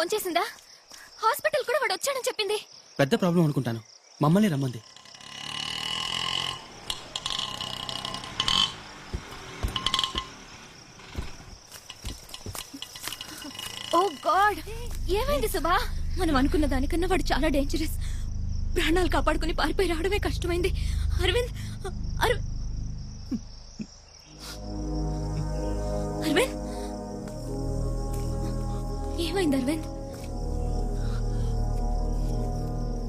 Phone చేసిందా? Hospital కూడా వాడు వచ్చాడని చెప్పింది. పెద్ద ప్రాబ్లం అనుకుంటాను. మమ్మల్ని రమ్మంది. Oh God! ఏమైంది సుబా మనం అనుకున్న దానికన్నా వాడు చాలా డేంజరస్ ప్రాణాలు కాపాడుకుని పారిపోయి రావడమే కష్టమైంది. అరవింద్! అరవింద్ అరవింద్! ఏమైంది అరవింద్?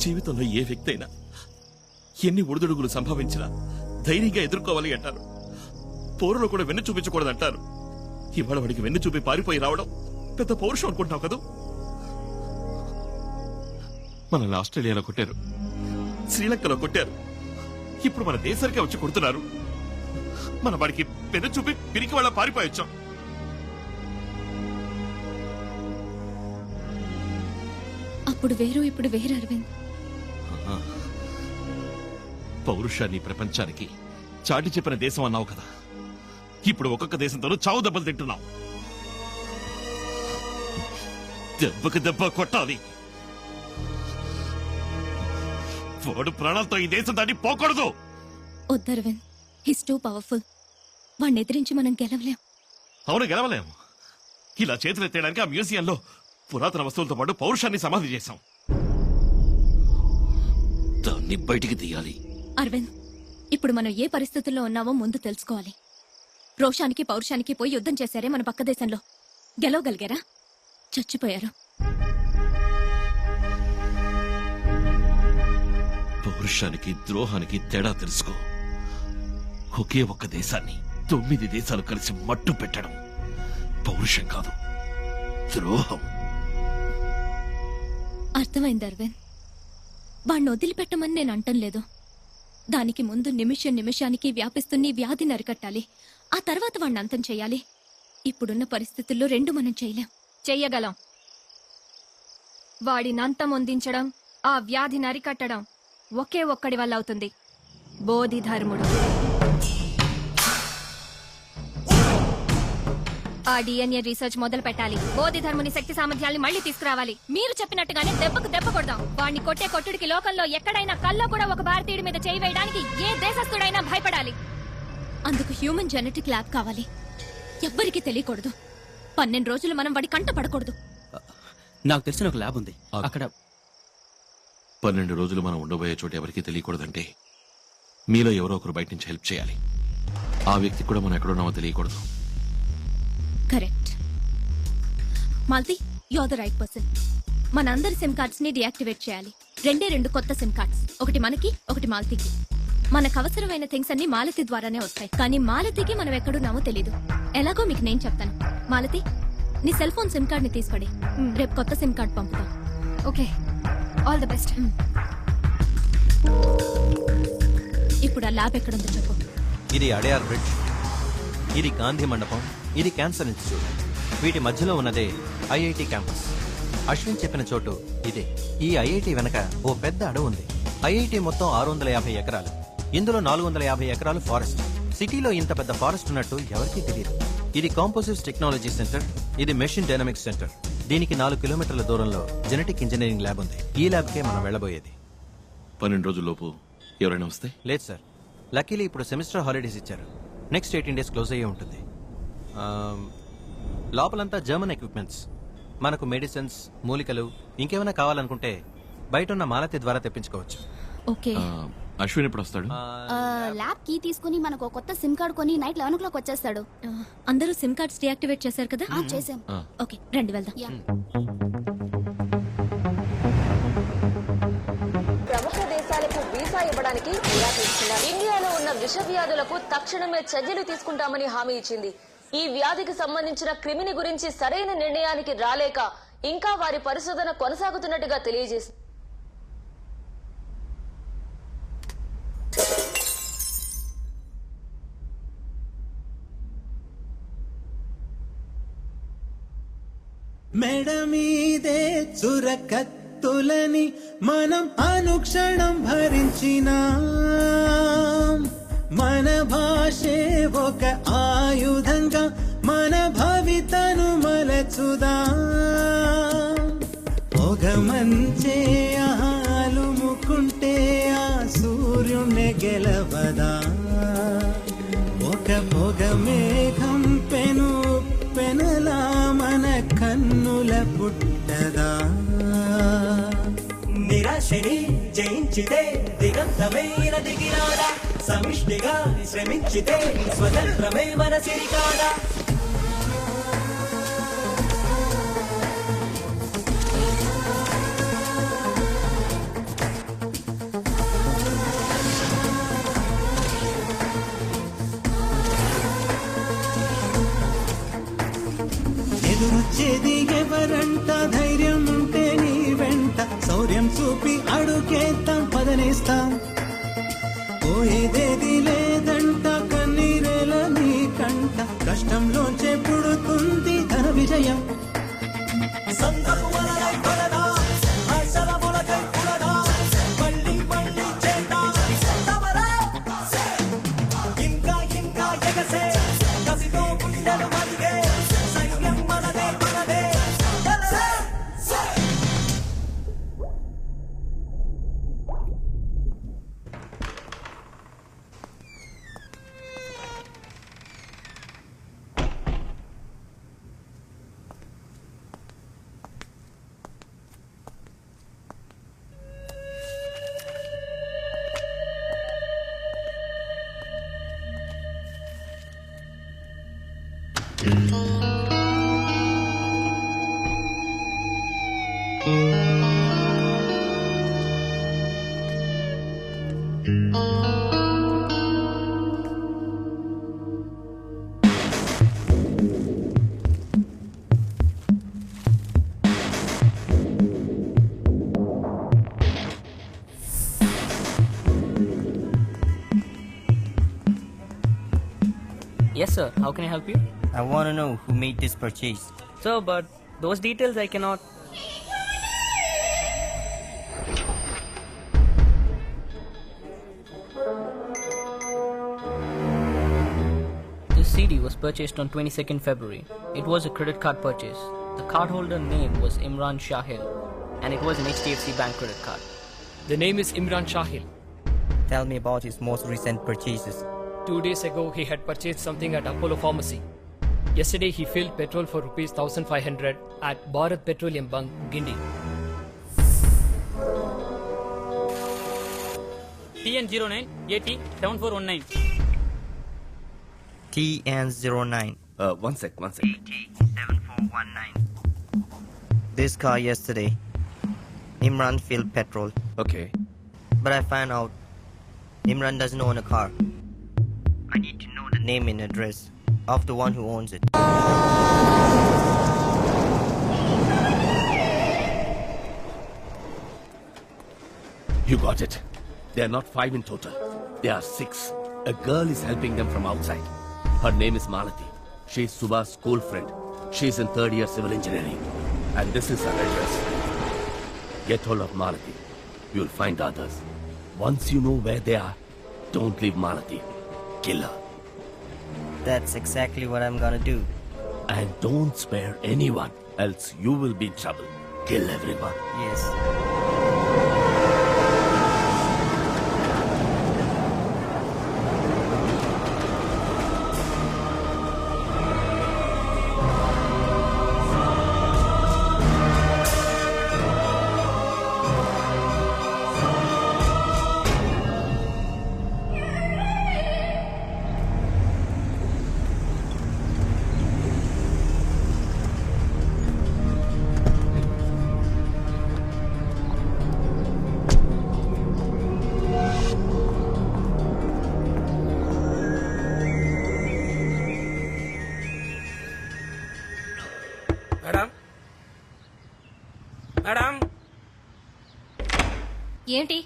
జీవితంలో ఏ వ్యక్తి అయినా ఎన్ని ఒడిదుడుగులు సంభవించినా ధైర్యంగా ఎదుర్కోవాలి అంటారు. పౌరులు కూడా వెన్ను చూపించకూడదు అంటారు ఇవాళ వాడికి వెన్ను చూపి పారిపోయి రావడం పెద్ద పౌరుషం అనుకుంటున్నావు కదా? మనల్ని ఆస్ట్రేలియాలో కొట్టారు. శ్రీలంకలో కొట్టారు. ఇప్పుడు మన దేశానికే వచ్చి కొడుతున్నారు. మన వాడికి పెద్ద చూపి పిరికి వాళ్ళ పారిపోయొచ్చాం అప్పుడు వేరు ఇప్పుడు వేరు అరవింద్. పౌరుషాన్ని ప్రపంచానికి చాటి చెప్పిన దేశం అన్నావు కదా. ఇప్పుడు ఒక్కొక్క దేశంతోనూ చావు దెబ్బలు తింటున్నావు. దెబ్బకి దెబ్బ కొట్టాలి. వాడు ప్రాణాలతో ఈ దేశం దాన్ని పోకూడదు. వద్దు అరవింద్ హిస్ టూ పవర్ఫుల్ వాడిని ఎదిరించి మనం గెలవలేం. అవును గెలవలేము ఇలా చేతులు ఎత్తేయడానికి ఆ మ్యూజియంలో పురాతన వస్తువులతో పాటు పౌరుషాన్ని సమాధి చేశాం. దాన్ని బయటికి తీయాలి. అరవింద్ ఇప్పుడు మనం ఏ పరిస్థితుల్లో ఉన్నామో ముందు తెలుసుకోవాలి. రోషానికి పౌరుషానికి పోయి యుద్ధం చేశారే మన పక్క దేశంలో. గెలవగలిగారా? చచ్చిపోయారు. పౌరుషానికి ద్రోహానికి తేడా తెలుసుకో. ఒకే ఒక్క దేశాన్ని తొమ్మిది దేశాలు కలిసి మట్టు పెట్టడం పౌరుషం కాదు ద్రోహం. అర్థమైంది అరవింద్. వాణ్ణి వదిలిపెట్టమని నేను అంటం లేదు. దానికి ముందు నిమిషం నిమిషానికి వ్యాపిస్తున్న ఈ వ్యాధిని అరికట్టాలి ఆ తర్వాత వాణ్ణి అంతం చేయాలి. ఇప్పుడున్న పరిస్థితుల్లో రెండు మనం చేయలేం. చెయ్యగలం వాడిని అంతం అందించడం ఆ వ్యాధిని అరికట్టడం ఒకే ఒక్కడి వల్ల అవుతుంది. బోధిధర్ముడు. ఆ డిఎన్ఏ రీసెర్చ్ మొదలు పెట్టాలి. బోధి ధర్ముని శక్తి సామర్థ్యాల్ని మళ్ళీ తీసుకురావాలి. మీరు చెప్పినట్టుగానే దెబ్బకు దెబ్బ కొడదాం. వాడిని కొట్టే కొట్టుడికి లోకంలో ఎక్కడైనా కల్లో కూడా ఒక భారతీయుడి మీద చేయి వేయడానికి ఏ దేశస్థుడైనా భయపడాలి. అందుకు హ్యూమన్ జెనెటిక్ ల్యాబ్ కావాలి. ఎవ్వరికీ తెలియకూడదు. పన్నెండు రోజులు మనం వాడి కంట పడకూడదు. నాకు తెలిసిన ఒక ల్యాబ్ ఉంది. అక్కడ పన్నెండు రోజులు మనం ఉండబోయే చోటు ఎవరికీ తెలియకూడదంటే మీలో ఎవరో ఒకరు బయట నుంచి హెల్ప్ చేయాలి. ఆ వ్యక్తి కూడా మనం ఎక్కడున్నామో తెలియకూడదు. Correct. Malti you the right person మన అందరి సిమ్ కార్డ్స్ని డియాక్టివేట్ చేయాలి. రెండే రెండు కొత్త సిమ్ కార్డ్స్. ఒకటి మనకి ఒకటి మాలతికి. మనకు అవసరమైన థింగ్స్ అన్ని మాలతి ద్వారానే వస్తాయి. కానీ మాలతికి మనం ఎక్కడున్నామో తెలీదు. ఎలాగో మీకు నేను చెప్తాను. మాలతి నీ సెల్ ఫోన్ సిమ్ కార్డ్ని తీసుకోండి రేపు కొత్త సిమ్ కార్డ్ పంపుతాం. ఓకే. ఆల్ ద బెస్ట్ ఇప్పుడు ఆ ల్యాబ్ ఎక్కడుందో చెప్పు. ఇది అడయార్ బ్రిడ్జ్. ఇది గాంధీ మండపం. ఇది క్యాన్సర్ ఇన్స్టిట్యూట్. వీటి మధ్యలో ఉన్నదే ఐఐటి క్యాంపస్. అశ్విన్ చెప్పిన చోటు ఇదే. ఈ ఐఐటి వెనక ఓ పెద్ద అడవి ఉంది. ఐఐటి మొత్తం ఆరు వందల యాభై ఎకరాలు. ఇందులో నాలుగు వందల యాభై ఎకరాలు ఫారెస్ట్ సిటీలో ఇంత పెద్ద ఫారెస్ట్ ఉన్నట్టు ఎవరికీ తెలియదు. ఇది కాంపోజిట్స్ టెక్నాలజీ సెంటర్ ఇది మెషిన్ డైనమిక్స్ సెంటర్ దీనికి నాలుగు కిలోమీటర్ల దూరంలో జెనెటిక్ ఇంజనీరింగ్ ల్యాబ్ ఉంది. ఈ ల్యాబ్కే మనం వెళ్ళబోయేది. పన్నెండు రోజుల్లోపు ఎవరైనా వస్తే? లేదు సార్. లక్కీలీ ఇప్పుడు సెమిస్టర్ హాలిడేస్ ఇచ్చారు. నెక్స్ట్ ఎయిటీన్ డేస్ క్లోజ్ అయ్యే ఉంటుంది. లోపలంతా జర్మన్ ఎక్విప్మెంట్స్. మనకు మెడిసిన్స్ మూలికలు ఇంకేమైనా కావాలనుకుంటే బయట ఉన్న మాలతి ద్వారా తెప్పించుకోవచ్చు. ఓకే. ఆ, అశ్విన్ ఎప్పుడు వస్తాడు? ల్యాబ్ కీ తీసుకుని మనకు కొత్త సిమ్ కార్డ్ కొని నైట్ లెవెన్ ఓ క్లాక్ వచ్చేస్తాడు. అందరూ సిమ్ కార్డ్స్ డియాక్టివేట్ చేశారు కదా? ఆ, చేసాం ఓకే రండి వెళ్దాం. యా. ప్రముఖ దేశాలకు వీసా ఇవ్వడానికి ఇండియాలో ఉన్న విష వ్యాధులకు తక్షణమే చర్యలు తీసుకుంటామని హామీ ఇచ్చింది. ఈ వ్యాధికి సంబంధించిన క్రిమిని గురించి సరైన నిర్ణయానికి రాలేక ఇంకా వారి పరిశోధన కొనసాగుతున్నట్టుగా తెలియజేసింది మెడ మీదే చురకత్తులని మనం అనుక్షణం భరించినా. మన భాషే ఒక ఆయుధంగా మన భవితను మలచుదా. ఒక మంచే ఆలు ఆలుముకుంటే ఆ సూర్యుణ్ణి గెలవదా. ఒక పొగ మేఘం పెను పెనలా మన కన్నుల పుట్టదా. నిరాశని జయించితే దిగంతమైన దిగిరాడా సమిష్టిగా శ్రమించితే స్వతంత్రమే మన సిరికాడ. ఎదురొచ్చేది ఎవరంట? ధైర్యం ఉంటే నీ వెంట. శౌర్యం చూపి అడుగేద్దాం పదనేస్తాం. పోయేదేది లేదంట కన్నీరేల నీ కంట. కష్టంలోంచే పుడుతుంది ధన విజయం. సందపు sir. How can I help you? I want to know who made this purchase. Sir, but those details I cannot. This CD was purchased on 22nd February. It was a credit card purchase. The cardholder name was Imran Shahil, and it was an HDFC Bank credit card. The name is Imran Shahil. Tell me about his most recent purchases. Two days ago, he had purchased something at Apollo Pharmacy. Yesterday, he filled petrol for rupees 1500 at Bharat Petroleum Bunk, Gindi. TN09 AT 7419. TN09. Uh, one sec, one sec. 7419. This car yesterday. Imran filled petrol. Okay. But I found out Imran doesn't own a car. I need to know the name and address of the one who owns it. You got it. They are not five in total. They are six. A girl is helping them from outside. Her name is Malati. She is Subha's school friend. She is in third year civil engineering. And this is her address. Get hold of Malati. You'll find others. Once you know where they are, don't leave Malati. Kill her. That's exactly what I'm gonna do. And don't spare anyone, else you will be in trouble. Kill everyone. Yes. ఏంటి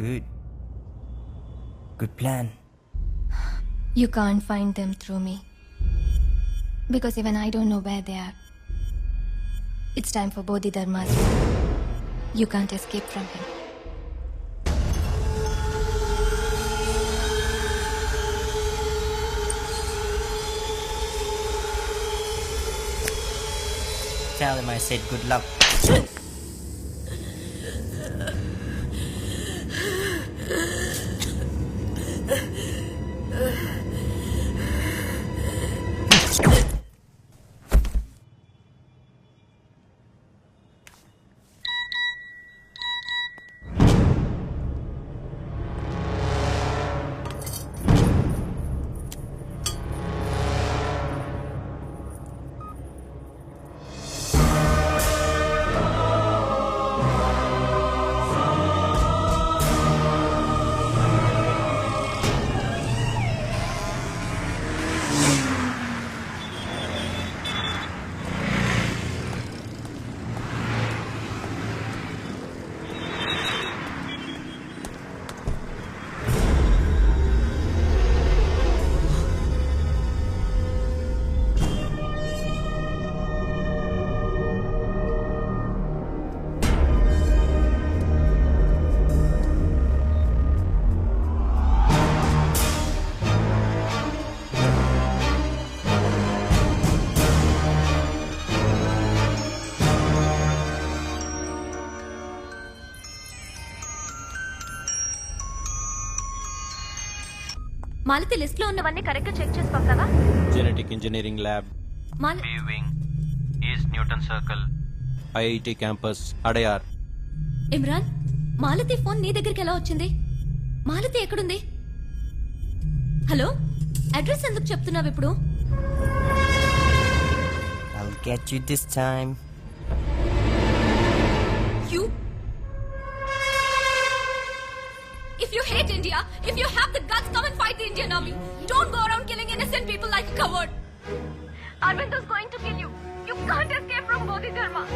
Good. Good plan. You can't find them through me. Because even I don't know where they are. It's time for Bodhidharma's. You can't escape from him. Tell him I said good luck. Malathi లిస్ట్లో ఉన్నవన్నీ కరెక్ట్గా check చేసి పంపావా genetic engineering lab Mala wing east Newton circle IIT campus Adyar Imran Malathi phone నీ దగ్గరికి ఎలా వచ్చింది? మాలతి ఎక్కడుంది? Hello address ఎందుకు చెప్తున్నావు ఇప్పుడు? I'll get you this time. If you hate India, if you have the guts, come and fight the Indian army. Don't go around killing innocent people like a coward. Arvind is going to kill you. You can't escape from Bodhi Dharma.